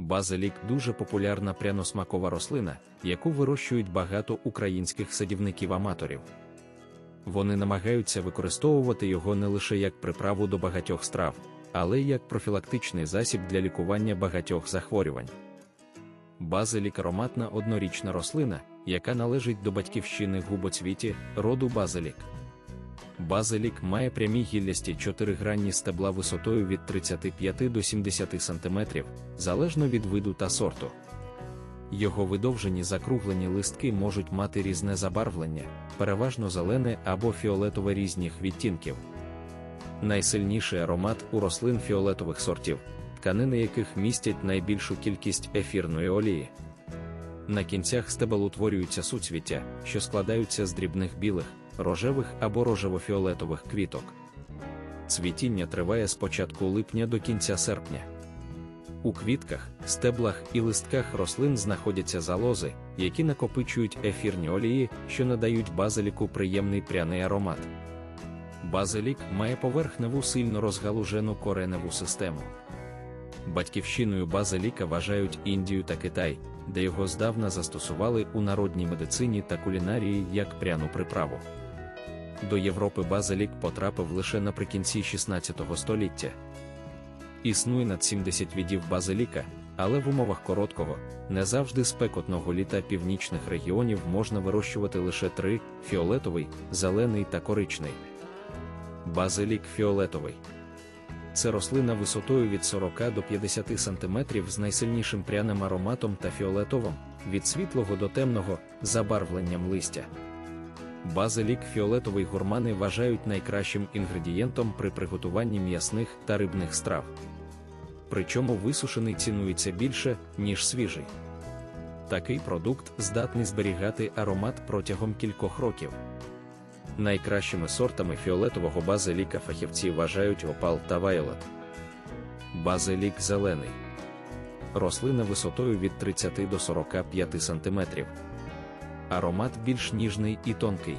Базилік дуже популярна пряносмакова рослина, яку вирощують багато українських садівників-аматорів. Вони намагаються використовувати його не лише як приправу до багатьох страв, але й як профілактичний засіб для лікування багатьох захворювань. Базилік ароматна однорічна рослина, яка належить до батьківщини губоцвіті, роду базилік. Базилік має прямі гіллясті чотиригранні стебла висотою від 35 до 70 см, залежно від виду та сорту. Його видовжені закруглені листки можуть мати різне забарвлення, переважно зелене або фіолетове різних відтінків. Найсильніший аромат у рослин фіолетових сортів, тканини яких містять найбільшу кількість ефірної олії. На кінцях стебел утворюються суцвіття, що складаються з дрібних білих, рожевих або рожево-фіолетових квіток. Цвітіння триває з початку липня до кінця серпня. У квітках, стеблах і листках рослин знаходяться залози, які накопичують ефірні олії, що надають базиліку приємний пряний аромат. Базилік має поверхневу сильно розгалужену кореневу систему. Батьківщиною базиліка вважають Індію та Китай, де його здавна застосували у народній медицині та кулінарії як пряну приправу. До Європи базилік потрапив лише наприкінці 16 століття. Існує над 70 видів базиліка, але в умовах короткого, не завжди спекотного літа північних регіонів можна вирощувати лише три фіолетовий, зелений та коричний. Базилік фіолетовий. Це рослина висотою від 40 до 50 см з найсильнішим пряним ароматом та фіолетовим, від світлого до темного, забарвленням листя. Базилік фіолетовий гурмани вважають найкращим інгредієнтом при приготуванні м'ясних та рибних страв. Причому висушений цінується більше, ніж свіжий. Такий продукт здатний зберігати аромат протягом кількох років. Найкращими сортами фіолетового базиліка фахівці вважають опал та вайолет. Базилік зелений. Рослина висотою від 30 до 45 см. Аромат більш ніжний і тонкий.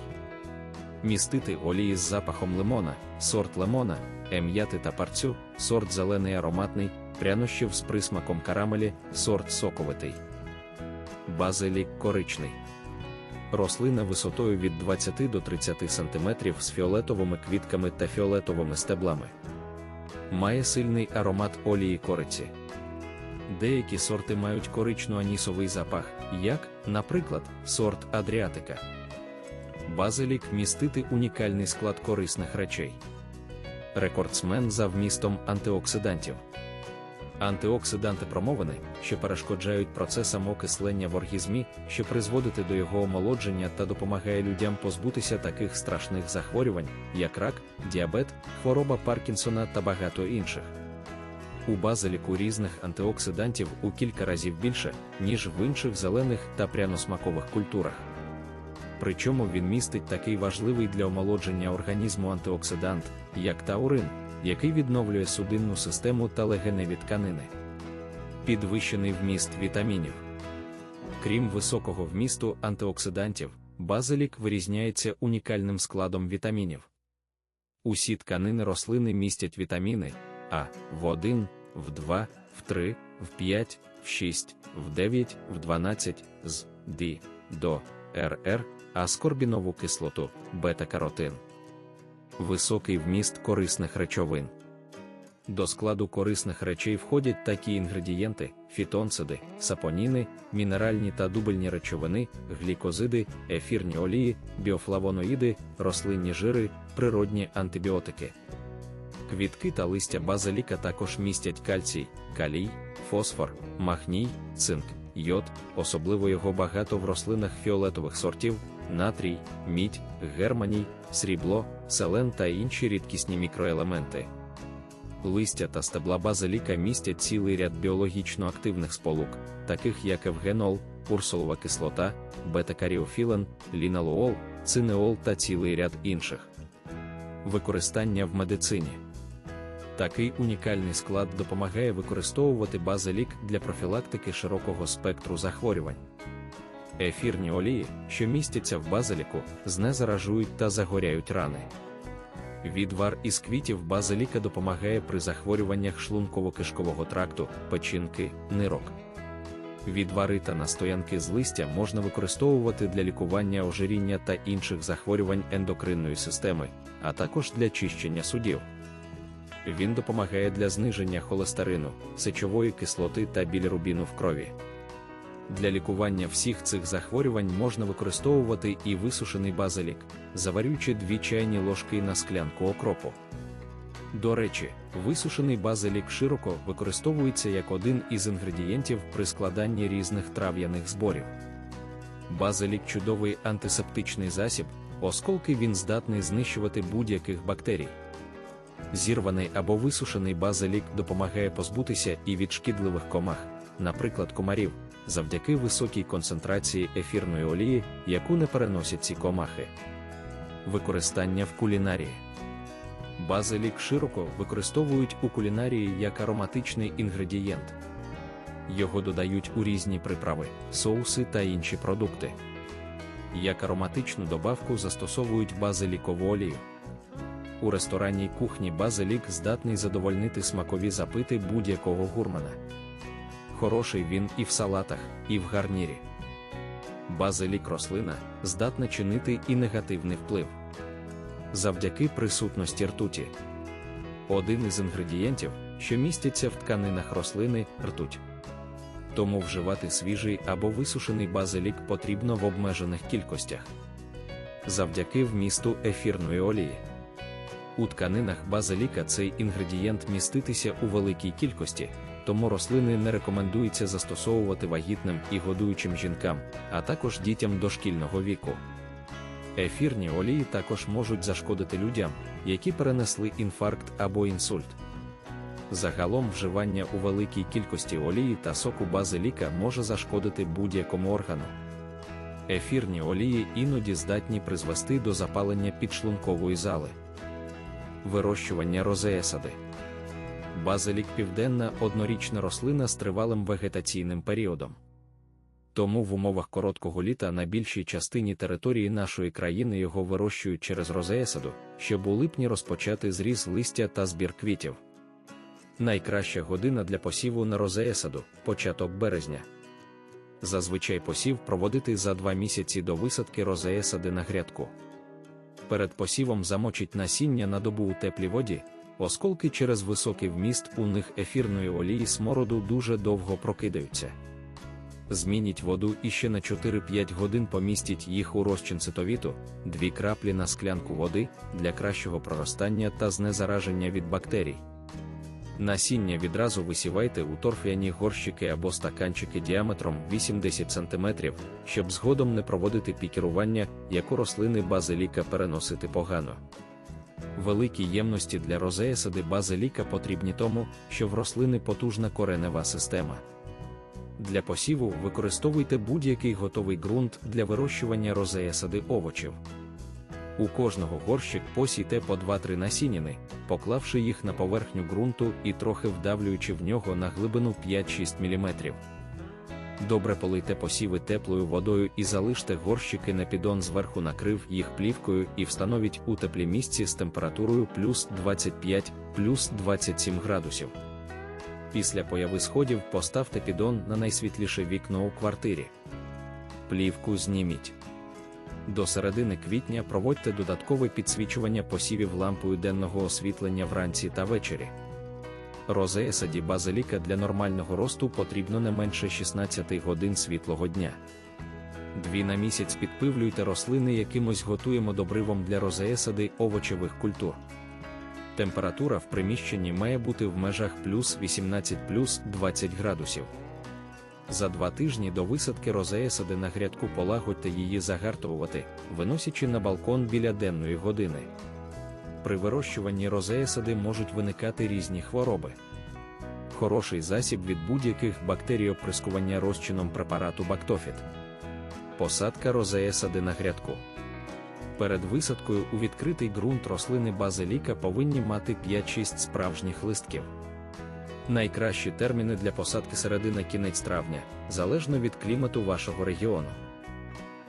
Містити олії з запахом лимона, сорт лимона, ем'яти та парцю, сорт зелений ароматний, прянощів з присмаком карамелі, сорт соковитий. Базилік коричний. Рослина висотою від 20 до 30 см з фіолетовими квітками та фіолетовими стеблами. Має сильний аромат олії кориці. Деякі сорти мають корично-анісовий запах, як, наприклад, сорт Адріатика. Базилік містити унікальний склад корисних речей. Рекордсмен за вмістом антиоксидантів. Антиоксиданти промовини, що перешкоджають процесам окислення в організмі, що призводити до його омолодження та допомагає людям позбутися таких страшних захворювань, як рак, діабет, хвороба Паркінсона та багато інших. У базиліку різних антиоксидантів у кілька разів більше, ніж в інших зелених та пряносмакових культурах. Причому він містить такий важливий для омолодження організму антиоксидант, як таурин, який відновлює судинну систему та легеневі тканини. Підвищений вміст вітамінів. Крім високого вмісту антиоксидантів, базилік вирізняється унікальним складом вітамінів. Усі тканини рослини містять вітаміни А в 1, в 2, в 3, в 5, в 6, в 9, в 12, з Д, до РР, аскорбінову кислоту, бета-каротин. Високий вміст корисних речовин. До складу корисних речей входять такі інгредієнти: фітонциди, сапоніни, мінеральні та дубельні речовини, глікозиди, ефірні олії, біофлавоноїди, рослинні жири, природні антибіотики. Квітки та листя базиліка також містять кальцій, калій, фосфор, магній, цинк, йод, особливо його багато в рослинах фіолетових сортів, натрій, мідь, германій, срібло, селен та інші рідкісні мікроелементи. Листя та стебла базиліка містять цілий ряд біологічно активних сполук, таких як евгенол, урсолова кислота, бета-каріофілен, ліналуол, цинеол та цілий ряд інших. Використання в медицині. Такий унікальний склад допомагає використовувати базилік для профілактики широкого спектру захворювань. Ефірні олії, що містяться в базиліку, знезаражують та загоряють рани. Відвар із квітів базиліка допомагає при захворюваннях шлунково-кишкового тракту, печінки, нирок. Відвари та настоянки з листя можна використовувати для лікування ожиріння та інших захворювань ендокринної системи, а також для чищення судів. Він допомагає для зниження холестерину, сечової кислоти та білірубіну в крові. Для лікування всіх цих захворювань можна використовувати і висушений базилік, заварюючи 2 чайні ложки на склянку окропу. До речі, висушений базилік широко використовується як один із інгредієнтів при складанні різних трав'яних зборів. Базилік чудовий антисептичний засіб, оскільки він здатний знищувати будь-яких бактерій. Зірваний або висушений базилік допомагає позбутися і від шкідливих комах, наприклад, комарів, завдяки високій концентрації ефірної олії, яку не переносять ці комахи. Використання в кулінарії. Базилік широко використовують у кулінарії як ароматичний інгредієнт. Його додають у різні приправи, соуси та інші продукти. Як ароматичну добавку застосовують базилікову олію. У ресторанній кухні базилік здатний задовольнити смакові запити будь-якого гурмана. Хороший він і в салатах, і в гарнірі. Базилік рослина здатна чинити і негативний вплив завдяки присутності ртуті. Один із інгредієнтів, що містяться в тканинах рослини ртуть. Тому вживати свіжий або висушений базилік потрібно в обмежених кількостях. Завдяки вмісту ефірної олії. У тканинах базиліка цей інгредієнт міститися у великій кількості, тому рослини не рекомендується застосовувати вагітним і годуючим жінкам, а також дітям дошкільного віку. Ефірні олії також можуть зашкодити людям, які перенесли інфаркт або інсульт. Загалом вживання у великій кількості олії та соку базиліка може зашкодити будь-якому органу. Ефірні олії іноді здатні призвести до запалення підшлункової зали. Вирощування розеесади. Базилік південна однорічна рослина з тривалим вегетаційним періодом. Тому в умовах короткого літа на більшій частині території нашої країни його вирощують через розеесаду, щоб у липні розпочати зріз листя та збір квітів. Найкраща година для посіву на розеесаду початок березня. Зазвичай посів проводити за два місяці до висадки розеесади на грядку. Перед посівом замочить насіння на добу у теплій воді, осколки через високий вміст у них ефірної олії смороду дуже довго прокидаються змініть воду і ще на 4-5 годин помістіть їх у розчин цитовіту, дві краплі на склянку води для кращого проростання та знезараження від бактерій. Насіння відразу висівайте у торф'яні горщики або стаканчики діаметром 80 см, щоб згодом не проводити пікірування, як у рослини базиліка переносити погано. Великі ємності для розеясади базиліка потрібні тому, що в рослини потужна коренева система. Для посіву використовуйте будь-який готовий ґрунт для вирощування розея сади овочів. У кожного горщик посійте по 2-3 насініни, поклавши їх на поверхню ґрунту і трохи вдавлюючи в нього на глибину 5-6 мм. Добре полийте посіви теплою водою і залиште горщики на підон зверху накрив їх плівкою і встановіть у теплі місці з температурою плюс 25 плюс 27 градусів. Після появи сходів поставте підон на найсвітліше вікно у квартирі. Плівку зніміть. До середини квітня проводьте додаткове підсвічування посівів лампою денного освітлення вранці та ввечері. Розея саді базиліка для нормального росту потрібно не менше 16 годин світлого дня. Дві на місяць підпивлюйте рослини якимось готуємо добривом для розеесади овочевих культур. Температура в приміщенні має бути в межах плюс 18 плюс 20 градусів. За два тижні до висадки розеясади на грядку полагодьте її загартовувати, виносячи на балкон біля денної години. При вирощуванні розеясади можуть виникати різні хвороби. Хороший засіб від будь-яких бактеріоприскування розчином препарату Бактофіт. Посадка розеясади на грядку. Перед висадкою у відкритий ґрунт рослини базиліка повинні мати 5-6 справжніх листків. Найкращі терміни для посадки середина кінець травня, залежно від клімату вашого регіону.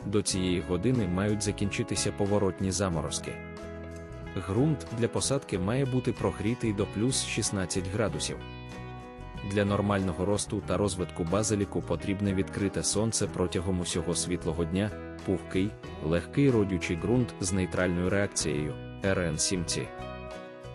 До цієї години мають закінчитися поворотні заморозки. Ґрунт для посадки має бути прогрітий до плюс 16 градусів. Для нормального росту та розвитку базиліку потрібне відкрите сонце протягом усього світлого дня, пухкий, легкий родючий ґрунт з нейтральною реакцією РН 7